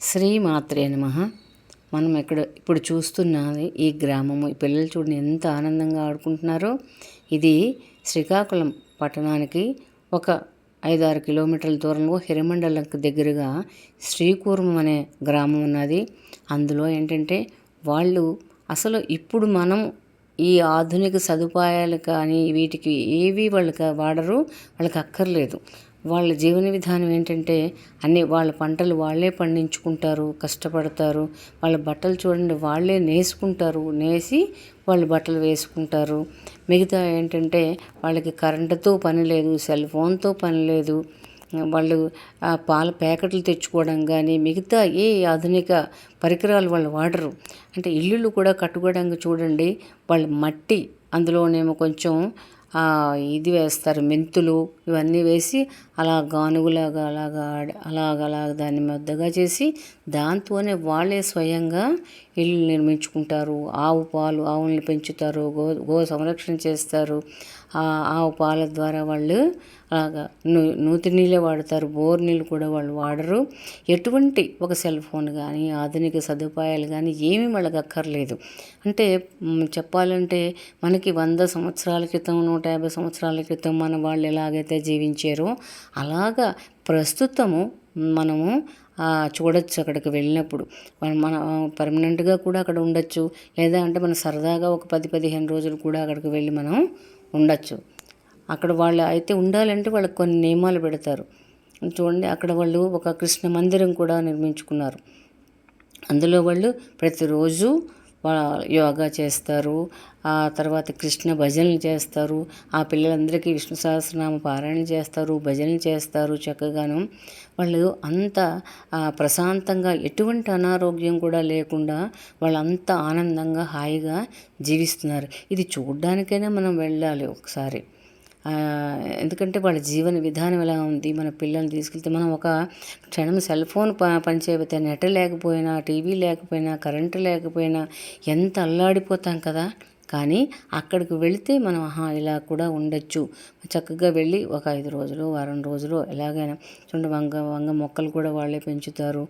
శ్రీ మాత్రే నమ. మనం ఇక్కడ ఇప్పుడు చూస్తున్నది ఈ గ్రామము. ఈ పిల్లలు చూడండి ఎంత ఆనందంగా ఆడుకుంటున్నారో. ఇది శ్రీకాకుళం పట్టణానికి ఒక ఐదారు కిలోమీటర్ల దూరంలో హిరమండలంకి దగ్గరగా శ్రీకూర్మం అనే గ్రామం ఉన్నది. అందులో ఏంటంటే వాళ్ళు అసలు ఇప్పుడు మనం ఈ ఆధునిక సదుపాయాలు కానీ వీటికి ఏవి వాళ్ళకి వాడరు వాళ్ళకి అక్కర్లేదు. వాళ్ళ జీవన విధానం ఏంటంటే అన్ని వాళ్ళ పంటలు వాళ్ళే పండించుకుంటారు కష్టపడతారు. వాళ్ళ బట్టలు చూడండి వాళ్ళే నేసుకుంటారు. నేసి వాళ్ళు బట్టలు వేసుకుంటారు. మిగతా ఏంటంటే వాళ్ళకి కరెంటుతో పని లేదు సెల్ ఫోన్తో పని లేదు. వాళ్ళు ఆ పాల ప్యాకెట్లు తెచ్చుకోవడం కానీ మిగతా ఏ ఆధునిక పరికరాలు వాళ్ళు వాడరు. అంటే ఇల్లులు కూడా కట్టుకోవడానికి చూడండి వాళ్ళు మట్టి అందులోనేమో కొంచెం ఇది వేస్తారు. మెంతులు ఇవన్నీ వేసి అలా గానుగులాగా అలాగా అలాగ అలాగ దాన్ని మెద్దగా చేసి దాంతోనే వాళ్ళే స్వయంగా ఇల్లు నిర్మించుకుంటారు. ఆవు పాలు ఆవుల్ని పెంచుతారు గో గో సంరక్షణ చేస్తారు. ఆవు పాల ద్వారా వాళ్ళు అలాగా నూతి నీళ్ళే వాడతారు. బోర్ నీళ్ళు కూడా వాళ్ళు వాడరు. ఎటువంటి ఒక సెల్ ఫోన్ కానీ ఆధునిక సదుపాయాలు కానీ ఏమీ వాళ్ళకి అక్కర్లేదు. అంటే చెప్పాలంటే మనకి వంద సంవత్సరాల క్రితం నూట యాభై సంవత్సరాల క్రితం మన వాళ్ళు ఎలాగైతే జీవించారో అలాగా ప్రస్తుతము మనము చూడొచ్చు అక్కడికి వెళ్ళినప్పుడు. మన పర్మనెంట్గా కూడా అక్కడ ఉండొచ్చు. లేదా అంటే మన సరదాగా ఒక పది పదిహేను రోజులు కూడా అక్కడికి వెళ్ళి మనం ఉండొచ్చు. అక్కడ వాళ్ళు అయితే ఉండాలంటే వాళ్ళకి కొన్ని నియమాలు పెడతారు. చూడండి అక్కడ వాళ్ళు ఒక కృష్ణ మందిరం కూడా నిర్మించుకున్నారు. అందులో వాళ్ళు ప్రతిరోజు యోగా చేస్తారు. ఆ తర్వాత కృష్ణ భజనలు చేస్తారు. ఆ పిల్లలందరికీ విష్ణు సహస్రనామ పారాయణ చేస్తారు. భజనలు చేస్తారు చక్కగాను. వాళ్ళు అంత ప్రశాంతంగా ఎటువంటి అనారోగ్యం కూడా లేకుండా వాళ్ళంత ఆనందంగా హాయిగా జీవిస్తున్నారు. ఇది చూడ్డానికైనా మనం వెళ్ళాలి ఒకసారి. ఎందుకంటే వాళ్ళ జీవన విధానం ఎలా ఉంది మన పిల్లల్ని తీసుకెళ్తే మనం ఒక క్షణం సెల్ ఫోన్ ప పనిచేయకపోతే నెట్ లేకపోయినా టీవీ లేకపోయినా కరెంటు లేకపోయినా ఎంత అల్లాడిపోతాం కదా. కానీ అక్కడికి వెళితే మనం ఆహా ఇలా కూడా ఉండొచ్చు. చక్కగా వెళ్ళి ఒక ఐదు రోజులు వారం రోజులు ఎలాగైనా చూడండి వంగ వంగ మొక్కలు కూడా వాళ్ళే పెంచుతారు.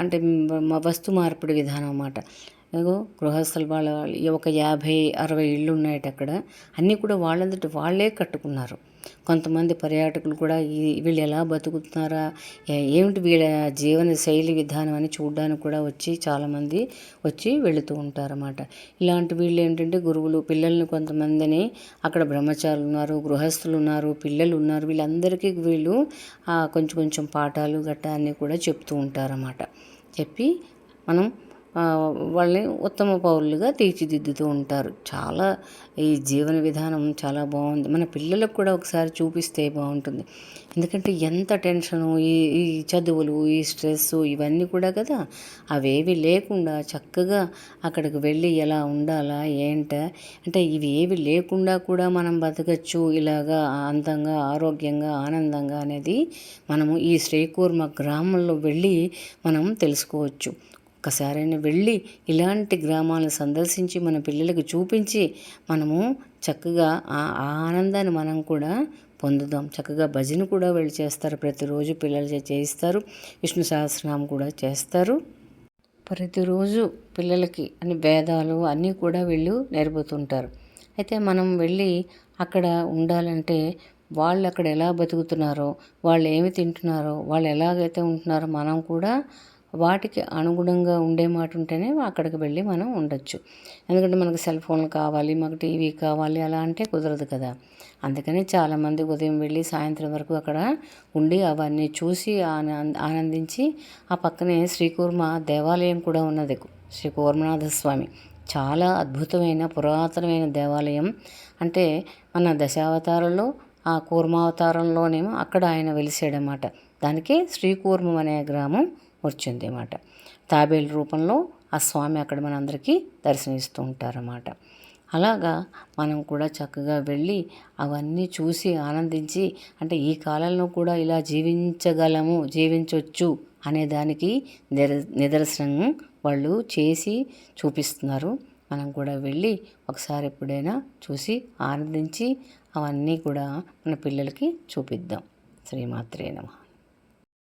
అంటే వస్తు మార్పిడి విధానం అన్నమాట. గృహస్థల వాళ్ళ ఒక యాభై అరవై ఇళ్ళు ఉన్నాయట అక్కడ. అన్నీ కూడా వాళ్ళంతటి వాళ్ళే కట్టుకున్నారు. కొంతమంది పర్యాటకులు కూడా ఈ వీళ్ళు ఎలా బతుకుతున్నారా ఏమిటి వీళ్ళ జీవన శైలి విధానం అని చూడడానికి కూడా వచ్చి చాలామంది వచ్చి వెళుతూ ఉంటారన్నమాట. ఇలాంటి వీళ్ళు ఏంటంటే గురువులు పిల్లల్ని కొంతమందిని అక్కడ బ్రహ్మచారులు ఉన్నారు గృహస్థులు ఉన్నారు పిల్లలు ఉన్నారు. వీళ్ళందరికీ వీళ్ళు కొంచెం కొంచెం పాఠాలు గట్టా అన్నీ కూడా చెప్తూ ఉంటారన్నమాట. చెప్పి మనం వాళ్ళని ఉత్తమ పౌరులుగా తీర్చిదిద్దుతూ ఉంటారు. చాలా ఈ జీవన విధానం చాలా బాగుంది. మన పిల్లలకు కూడా ఒకసారి చూపిస్తే బాగుంటుంది. ఎందుకంటే ఎంత టెన్షను ఈ ఈ చదువులు ఈ స్ట్రెస్ ఇవన్నీ కూడా కదా అవేవి లేకుండా చక్కగా అక్కడికి వెళ్ళి ఎలా ఉండాలా ఏంట అంటే ఇవి ఏవి లేకుండా కూడా మనం బతకచ్చు ఇలాగా అందంగా ఆరోగ్యంగా ఆనందంగా అనేది మనము ఈ శ్రీకూర్మ గ్రామంలో వెళ్ళి మనం తెలుసుకోవచ్చు. ఒక్కసారైనా వెళ్ళి ఇలాంటి గ్రామాలను సందర్శించి మన పిల్లలకు చూపించి మనము చక్కగా ఆ ఆనందాన్ని మనం కూడా పొందుదాం. చక్కగా భజన కూడా వెళ్ళి చేస్తారు. ప్రతిరోజు పిల్లలు చేయిస్తారు. విష్ణు సహస్రనామం కూడా చేస్తారు. ప్రతిరోజు పిల్లలకి అన్ని భేదాలు అన్నీ కూడా వీళ్ళు నేర్పుతుంటారు. అయితే మనం వెళ్ళి అక్కడ ఉండాలంటే వాళ్ళు అక్కడ ఎలా బతుకుతున్నారో వాళ్ళు ఏమి తింటున్నారో వాళ్ళు ఎలాగైతే ఉంటున్నారో మనం కూడా వాటికి అనుగుణంగా ఉండే మాట ఉంటేనే అక్కడికి వెళ్ళి మనం ఉండొచ్చు. ఎందుకంటే మనకు సెల్ ఫోన్లు కావాలి మాకు టీవీ కావాలి అలా అంటే కుదరదు కదా. అందుకని చాలామంది ఉదయం వెళ్ళి సాయంత్రం వరకు అక్కడ ఉండి అవన్నీ చూసి ఆనందించి ఆ పక్కనే శ్రీకూర్మ దేవాలయం కూడా ఉన్నది. శ్రీ కూర్మనాథ స్వామి. చాలా అద్భుతమైన పురాతనమైన దేవాలయం. అంటే మన దశావతారంలో ఆ కూర్మావతారంలోనేమో అక్కడ ఆయన వెలిసాడనమాట దానికి శ్రీకూర్మం అనే గ్రామం వచ్చింది అన్నమాట తాబేలు రూపంలో ఆ స్వామి అక్కడ మనందరికీ దర్శనమిస్తూ ఉంటారన్నమాట. అలాగా మనం కూడా చక్కగా వెళ్ళి అవన్నీ చూసి ఆనందించి అంటే ఈ కాలంలో కూడా ఇలా జీవించగలము జీవించవచ్చు అనే దానికి నిర నిదర్శనం వాళ్ళు చేసి చూపిస్తున్నారు. మనం కూడా వెళ్ళి ఒకసారి ఎప్పుడైనా చూసి ఆనందించి అవన్నీ కూడా మన పిల్లలకి చూపిద్దాం. శ్రీమాత్రే నమ.